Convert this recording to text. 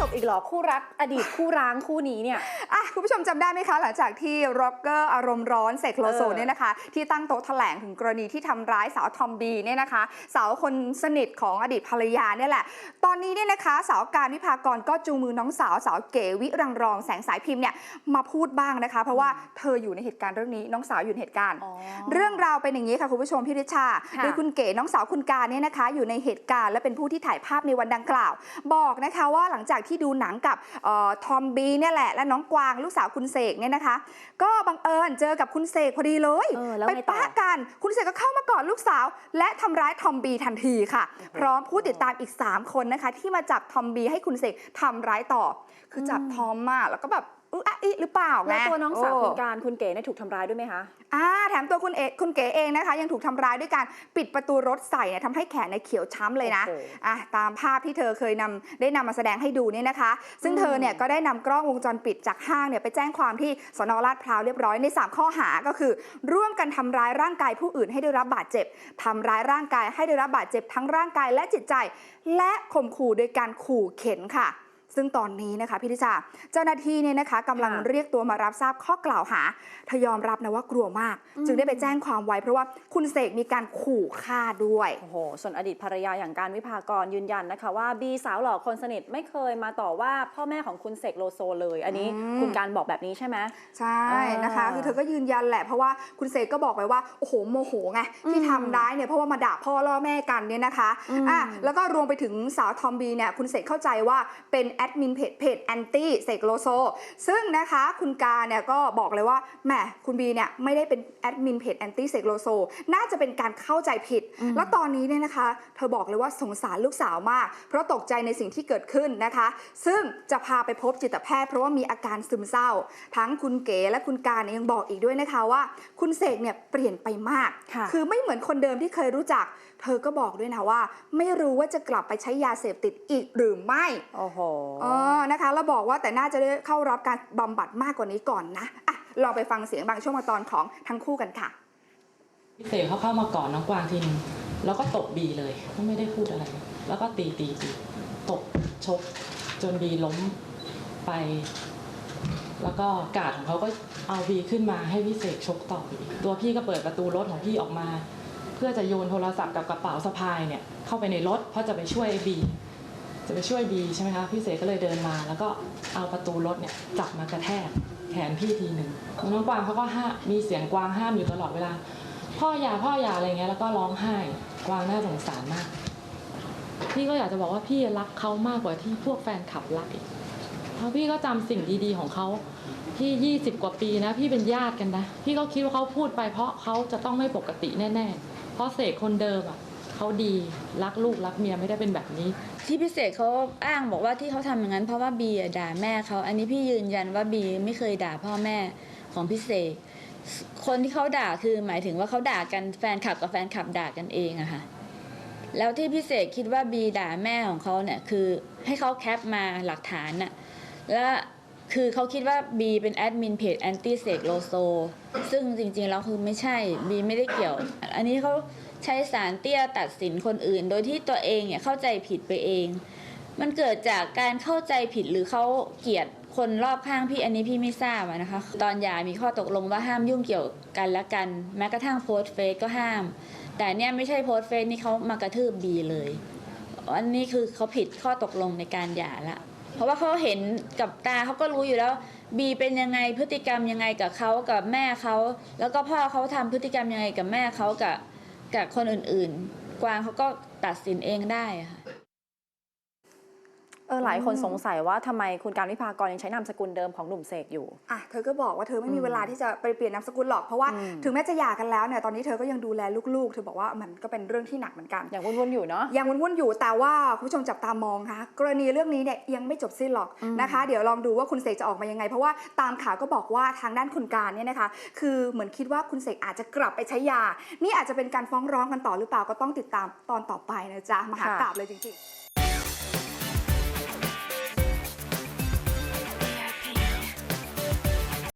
จบอีกเหรอคู่รักอดีตคู่ร้างคู่นี้เนี่ยอะคุณผู้ชมจำได้ไหมคะ หลังจากที่ร็อกเกอร์อารมณ์ร้อนเสกโลโซเออเนี่ยนะคะ ที่ตั้งโต๊ะแถลงถึงกรณีที่ทำร้ายสาวทอมบีเนี่ยนะคะ สาวคนสนิทของอดีตภรรยาเนี่ยแหละ ตอนนี้เนี่ยนะคะสาวการวิภากรก็จูงมือน้องสาวสาวเก๋วิรังรองแสงสายพิมพ์เนี่ยมาพูดบ้างนะคะ เพราะว่าเธออยู่ในเหตุการณ์เรื่องนี้น้องสาวอยู่ในเหตุการณ์ เรื่องราวเป็นอย่างนี้ค่ะคุณผู้ชมพี่ริชาค่ะโดยคุณเก๋น้องสาวคุณการเนี่ยนะคะ อยู่ในเหตุการณ์และเป็นผู้ที่ถ่ายภาพในวันดังกล่าว บอกนะคะว่าหลังจากที่ดูหนังกับเอ่อทอมบีเนี่ยแหละ และน้องกวางลูกสาวคุณเสกเนี่ยนะคะ ก็บังเอิญเจอกับคุณเสกพอดีเลยเออแล้วไปไงต่อ ปะกันคุณเสกก็เข้ามากอดลูกสาว และทำร้ายทอมบีทันทีค่ะ พร้อมผู้ติดตามอีก 3 คนนะคะ ที่มาจับทอมบีให้คุณเสกทำร้ายต่อ คือจับทอมมาแล้วก็แบบ อึะอะอิหรือเปล่าแล้วไงตัวน้องสาวโคุณการคุณเก๋เนี่ยถูกทำร้ายด้วยไหมคะอ่าแถมตัวคุณเอคุณเก๋เองนะคะ ยังถูกทำร้ายด้วยการปิดประตูรถใส่เนี่ยทำให้แขนในยเขียวช้ำเลยนะโอ้โหอะตามภาพที่เธอเคยนำได้นำมาแสดงให้ดูเนี่ยนะคะ ซึ่งอืมเธอเนี่ยก็ได้นำกล้องวงจรปิดจากห้างเนี่ยไปแจ้งความที่สนลาดพร้าวเรียบร้อยใน 3 ข้อหาก็คือ ร่วมกันทำร้ายร่างกายผู้อื่นให้ได้รับบาดเจ็บทำร้ายร่างกายให้ได้รับบาดเจ็บทั้งร่างกายและจิตใจ และข่มขู่โดยการขู่เข็นค่ะ ซึ่งตอนนี้นะคะพี่ทิชาเจ้าหน้าที่เนี่ยนะคะกำลังค่ะเรียกตัวมารับทราบข้อกล่าวหาเธอยอมรับนะว่ากลัวมากอืมจึงได้ไปแจ้งความไว้เพราะว่าคุณเสกมีการขู่ฆ่าด้วยโอ้โหส่วนอดีตภรรยาอย่างการวิภากรยืนยันนะคะว่าบีสาวหล่อคนสนิทไม่เคยมาต่อว่าพ่อแม่ของคุณเสกโลโซเลย อันนี้อืมคุณการบอกแบบนี้ใช่ไหมใช่อ่านนะคะคือเธอก็ยืนยันแหละเพราะว่าคุณเสกก็บอกไปว่าโอ้โหโมโหไงที่อืมทำร้ายเนี่ยเพราะว่ามาด่าพ่อล่อแม่กันเนี่ยนะคะอืมอะแล้วก็รวมไปถึงสาวทอมบีเนี่ยคุณเสกเข้าใจว่าเป็นแอดมินเพจเพจแอนตี้เสกโลโซซึ่งนะคะคุณการเนี่ยก็บอกเลยว่าแหมคุณบีเนี่ยไม่ได้เป็นแอดมินเพจแอนตี้เสกโลโซน่าจะเป็นการเข้าใจผิด แล้วตอนนี้เนี่ยนะคะ เธอบอกเลยว่าสงสารลูกสาวมาก เพราะตกใจในสิ่งที่เกิดขึ้นนะคะ ซึ่งจะพาไปพบจิตแพทย์เพราะว่ามีอาการซึมเศร้า ทั้งคุณเก๋และคุณการเนี่ยยังบอกอีกด้วยนะคะว่า คุณเสกเนี่ยเปลี่ยนไปมากค่ะอไม่เหมือนคนเดิมที่เคยรู้จัก เธอก็บอกด้วยนะว่า ไม่รู้ว่าจะกลับไปใช้ยาเสพติดอีกหรือไม่โอ้โหอ๋อนะคะแล้วบอกว่าแต่น่าจะได้เข้ารับการบำบัดมากกว่านี้ก่อนนะอะลองไปฟังเสียงบางช่วงบางตอนของทั้งคู่กันค่ะ พี่เสกเขาเข้ามากอดน้องกวางทีนึงแล้วก็ตบบีเลยก็ไม่ได้พูดอะไร แล้วก็ตีตีตีตบชก จนบีล้มไป แล้วก็กาดของเขาก็เอาบีขึ้นมาให้พี่เสกชกต่ออีกตัวพี่ก็เปิดประตูรถของพี่ออกมาเพื่อจะโยนโทรศัพท์กับกระเป๋าสะพายเนี่ยเข้าไปในรถเพราะจะไปช่วยบีจะไปช่วยบีใช่ไหมคะพี่เสกก็เลยเดินมา แล้วก็เอาประตูรถเนี่ยจับมากระแทกแขนพี่ทีหนึ่งน้องกวางเขาก็ห้ามมีเสียงกวางห้ามอยู่ตลอดเวลา พ่ออย่าพ่ออย่าอะไรเงี้ยแล้วก็ร้องไห้กวางน่าสงสารมาก พี่ก็อยากจะบอกว่าพี่รักเขามากกว่าที่พวกแฟนคลับรักอีก เพราะพี่ก็จำสิ่งดีๆของเขาที่ยี่สิบกว่าปีนะ พี่เป็นญาติกันนะ พี่ก็คิดว่าเขาพูดไปเพราะเขาจะต้องไม่ปกติแน่ๆ เพราะเสกคนเดิมอะเขาดีรักลูกรักเมียไม่ได้เป็นแบบนี้ ที่พิเศษเขาอ้างบอกว่าที่เขาทำอย่างนั้นเพราะว่าบีด่าแม่เขาอันนี้พี่ยืนยันว่าบีไม่เคยด่าพ่อแม่ของพิเศษ คนที่เขาด่าคือหมายถึงว่าเขาด่ากันแฟนคลับกับแฟนคลับด่ากันเองอะค่ะแล้วที่พิเศษคิดว่าบีด่าแม่ของเขาเนี่ยคือให้เขาแคปมาหลักฐานน่ะ แล้วคือเขาคิดว่าบีเป็นแอดมินเพจแอนตี้เสกโลโซซึ่งจริงๆแล้วคือไม่ใช่บีไม่ได้เกี่ยว อันนี้เขาใช้สารเตี้ยตัดสินคนอื่น โดยที่ตัวเองเนี่ยเข้าใจผิดไปเอง มันเกิดจากการเข้าใจผิดหรือเขาเกลียดคนรอบข้างพี่อันนี้พี่ไม่ทราบนะคะ ตอนหย่ามีข้อตกลงว่าห้ามยุ่งเกี่ยวกันละกัน แม้กระทั่งโพสเฟซก็ห้าม แต่เนี่ยไม่ใช่โพสเฟซนี่เขามากระทืบบีเลย อันนี้คือเขาผิดข้อตกลงในการหย่าละ เพราะว่าเขาเห็นกับตาเขาก็รู้อยู่แล้ว บีเป็นยังไงพฤติกรรมยังไงกับเขากับแม่เขาแล้วก็พ่อเขาทำพฤติกรรมยังไงกับแม่เขากับกับคนอื่น ๆ กวางเขาก็ตัดสินเองได้ค่ะ ออหลายคนอืมสงสัยว่าทำไมคุณการวิภากรยังใช้นามสกุลเดิมของหนุ่มเสกอยู่อะเธอก็บอกว่าเธอไม่มีอืมเวลาที่จะไปเปลี่ยนนามสกุลหรอกเพราะว่าอืมถึงแม้จะหย่ากันแล้วเนี่ยตอนนี้เธอก็ยังดูแลลูกๆ เธอบอกว่ามันก็เป็นเรื่องที่หนักเหมือนกันอย่างวุ่นๆอยู่เนาะยังวุ่นๆอยู่แต่ว่าคุณผู้ชมจับตามองค่ะกรณีเรื่องนี้เนี่ยยังไม่จบสิ้นหรอกอืมนะคะ เดี๋ยวลองดูว่าคุณเสกจะออกมายังไง เพราะว่าตามข่าวก็บอกว่าทางด้านคุณการเนี่ยนะคะ คือเหมือนคิดว่าคุณเสกอาจจะกลับไปใช้ยา นี่อาจจะเป็นการฟ้องร้องกันต่อหรือเปล่าก็ต้องติดตามตอนต่อไปนะจ๊ะมหากราบเลยจริงๆ